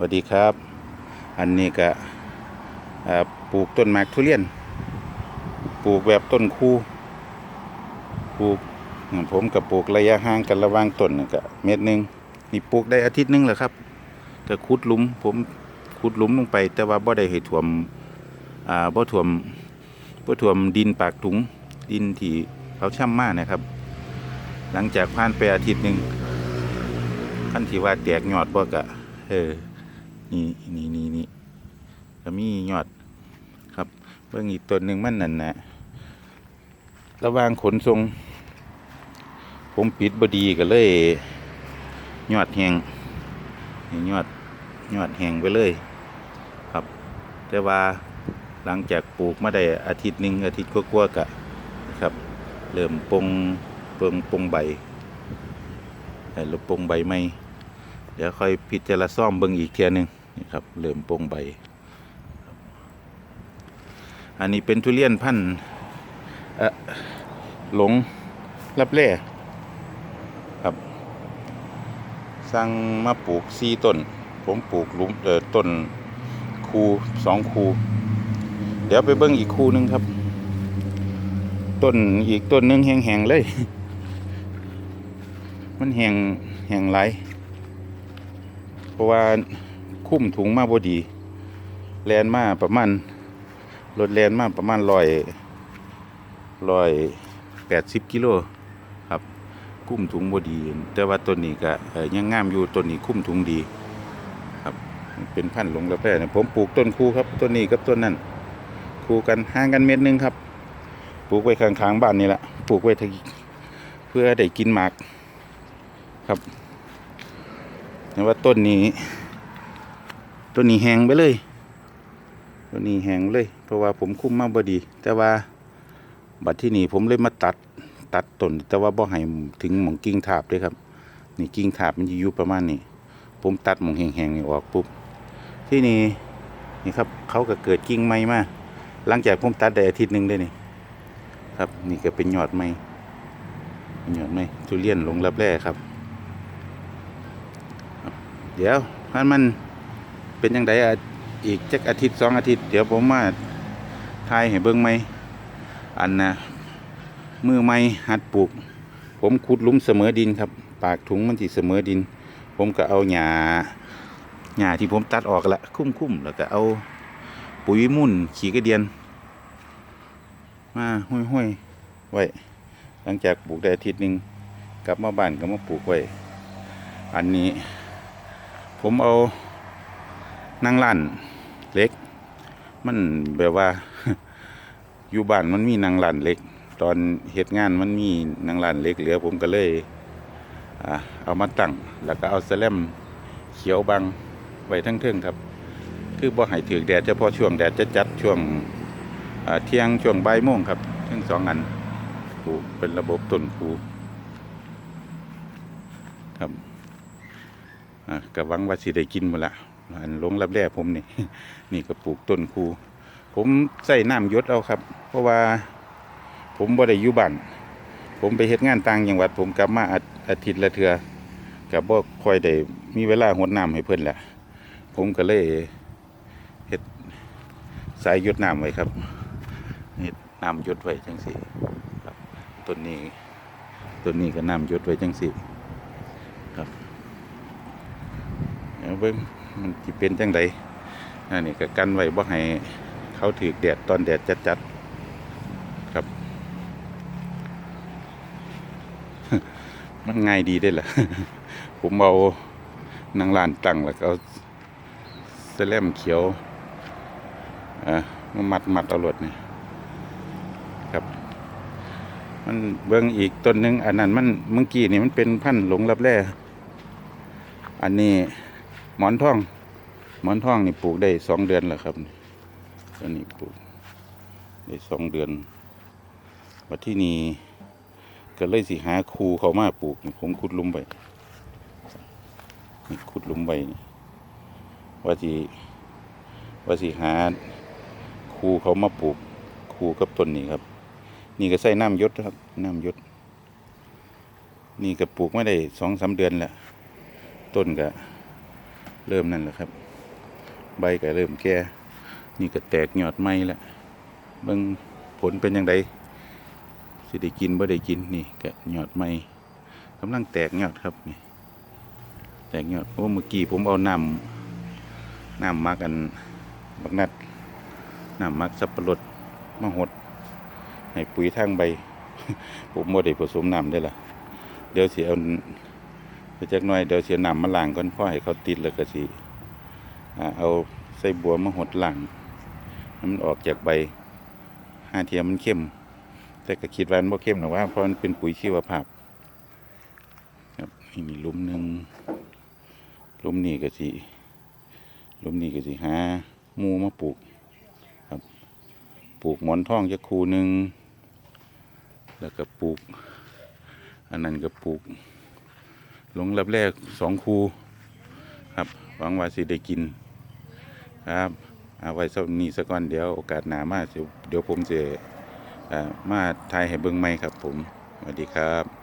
สวัสดีครับ อันนี้ก็ปลูกต้นหมากทุเรียน ปลูกแบบต้นคู่ ปลูกผมกับปลูกระยะห่างกันระหว่างต้นก็เม็ดหนึ่งนี่ปลูกได้อาทิตย์หนึงแหละครับก็ขุดหลุม ผมขุดหลุมลงไป แต่ว่าบ่ได้ให้ท่วมอ่าบ่ท่วมบ่ท่วมดินปากถุงดินที่เขาช่ำมากนะครับ หลังจากผ่านไปอาทิตย์หนึ่งขั้นที่ว่าแตกยอดบ่กะเออ นี่นี่นี่นี่ก็มียอดครับเบิ่งอีกต้นหนึ่งมันนั่นนะระหว่างขนส่งผมปิดบดีก็เลย ยอดแหงยอดยอดแหงไปเลย ครับ แต่ว่าหลังจากปลูกมาได้อาทิตย์หนึ่งอาทิตย์กว่าๆกะครับ เริ่มปงเปิงปงใบแต่ลบปงใบไม่เดี๋ยวค่อยพิจารณาซ่อมเบิ่งอีกเทียหนึง นี่ครับเริ่มโป่งใบ อันนี้เป็นทุเรียนพันธุ์หลงรับแร่ครับ สั่งมาปลูกสี่ต้น ผมปลูกลุมเอ่อต้นคูสองคู เดี๋ยวไปเบิ่งอีกคูหนึงครับ ต้นอีกต้นหนึงแห้งๆเลย มันแห้งแห้งหลเพราะว่า คุ้มถุงมาบดี แลนมาประมาณรถแลนมาประมาณร้อยร้อยแปดสิบกิโลครับคุ้มถุงบดี แต่ว่าต้นนี้ก็ยังงามอยู่ต้นนี้คุ้มถุงดี ครับเป็นพันธุ์หลงระแพร่เนี่ยผมปลูกต้นคูครับต้นนี้กับต้นนั้นคูกันห่างกันเม็ดหนึงครับ ปลูกไว้ข้างๆบ้านนี่แหละปลูกไว้ทเพื่อได้กินหมากครับแต่ว่าต้นนี้ ต้นนี้แหงไปเลยต้นนี้แหงเลย เพราะว่าผมคุ้มมากบดี แต่ว่าบัดที่นี่ผมเลยมาตัดตัดต้นแต่ว่าบ่ให้ถึงหมองกิ่งถาบเลยครับ นี่กิ่งถาบมันจะอยู่ประมาณนี้ผมตัดหมองแหงๆนี่ออกปุ๊บที่นี่นี่ครับเขาก็เกิดกิ่งใหม่มาหลังจากผมตัดได้อาทิตย์หนึ่งได้นี่ครับ นี่ก็เป็นยอดใหม่เป็นยอดใหม่ทุเรียนหลงรับแร่ครับ เดี๋ยวถ้ามัน เป็นยังไงอีกจักอาทิตย์สองอาทิตย์ เดี๋ยวผมมาทายให้เบิ่งไหมอันนะมือไม่หัดปลูก ผมขุดลุ่มเสมอดินครับ ปากถุงมันที่เสมอดิน ผมก็เอาหญ้าหญ้าที่ผมตัดออกละคุ้มๆแล้วก็เอาปุ๋ยมุ่นขี้กระเดียน มาห้อยๆไว้ หลังจากปลูกได้อาทิตย์หนึ่งกลับมาบ้านก็มาปลูกไว้ อันนี้ ผมเอา นั่งลั่นเล็ก มันแบบว่า อยู่บ้านมันมีนางลั่นเล็ก ตอนเหตุงานมันมีนางลั่นเล็กเหลือผมก็เลยเอามาตั้งแล้วก็เอาแสลมเขียวบังไว้ทั้งเทิงครับ คือบ่ให้ถือแดดเฉพาะช่วงแดดจะจัดช่วงเที่ยงช่วงบ่ายโมงครับทั้งสองอันปูเป็นระบบต้นปูครับอะก็หวังว่าสิได้กินหมดละ อันหลงรับแร่ผมนี่ นี่ก็ปลูกต้นคู ผมใส่น้ำยศเอาครับ เพราะว่าผมบ่ได้อยู่บ้านผมไปเฮ็ดงานต่างจังหวัด ผมกลับมาอาทิตย์ละเทือกับบ่ค่อยได้มีเวลาหดน้ำให้เพิ่อนแหละผมก็เลยเฮ็ดสายยดน้ำไว้ครับเฮ็ดน้ำยดไว้จังซี่ครับต้นนี้ต้นนี้ก็น้ำยดไว้จังซี่เดี๋ยวเบิ่ง มันสิเป็นจังไดอันนี้ก็กันไว้บ่ให้เขาถือแดดตอนแดดจัดๆครับ มันง่ายดีได้อล่ะ ผมเอานางลานตั้งแล้วก็เอาแสลมเขียวอะมามัดมัดเอารวดนี่ครับ มันเบิ่งอีกต้นหนึง อันนั้นมันเมื่อกี้นี่มันเป็นพันธุ์หลงรับแร่อันนี้หมอนทอง หมอนทองนี่ปลูกได้สองเดือนแล้วครับอันนี้ปลูกได้สองเดือนวัดที่นี่ก็เลยสิหาครูเขามาปลูกผมขุดลุมไปนี่ขุดลุมไปนี่ว่าสิว่าสิหาครูเขามาปลูกครูกับต้นนี้ครับ นี่ก็ใส่น้ำยศครับน้ำยศนี่ก็ปลูกไม่ได้สองสามเดือนแล้วต้นก็เริ่มนั่นแหละครับ ใบก็เริ่มแก่นี่ก็แตกยอดใหม่แล้วเบิ่งผลเป็นยังไงสิได้กินบ่ได้กินนี่ก็ยอดใหม่กำลังแตกยอดครับนี่แตกยอดโอ้เมื่อกี้ผมเอาน้ำน้ำมักอันบักนัดน้ำมักสับปะรดมาหด ให้ปุ๋ยทางใบ ผมบ่ได้ผสมน้ำได้ละเดี๋ยวสิเอาไปจักหน่อยเดี๋ยวเสิเอาน้ำมาล้างก่อนพอให้เขาติดแล้วก็สิ เอาใส่บัวมาหดหล้างให้มันออกจากใบห้าเทียมมันเข้ม แต่ก็คิดว่ามันบ่เข้มหรอกว่าเพราะมันเป็นปุ๋ยชีวภาพครับนี่มีลุมหนึ่งลุมนี้ก็สิลุมนี้ก็สิหามูมาปลูกครับปลูกหมอนทองจะคูหนึ่งแล้วก็ปลูก อันนั้นก็ปลูกลงรับแรกสองคู ครับหวังว่าสิได้กินครับเอาไว้สักนี้สักก่อนเดี๋ยวโอกาสหนามาเดี๋ยวผมจะอ่ามาทายให้เบิ่งใหม่ครับผมสวัสดีครับ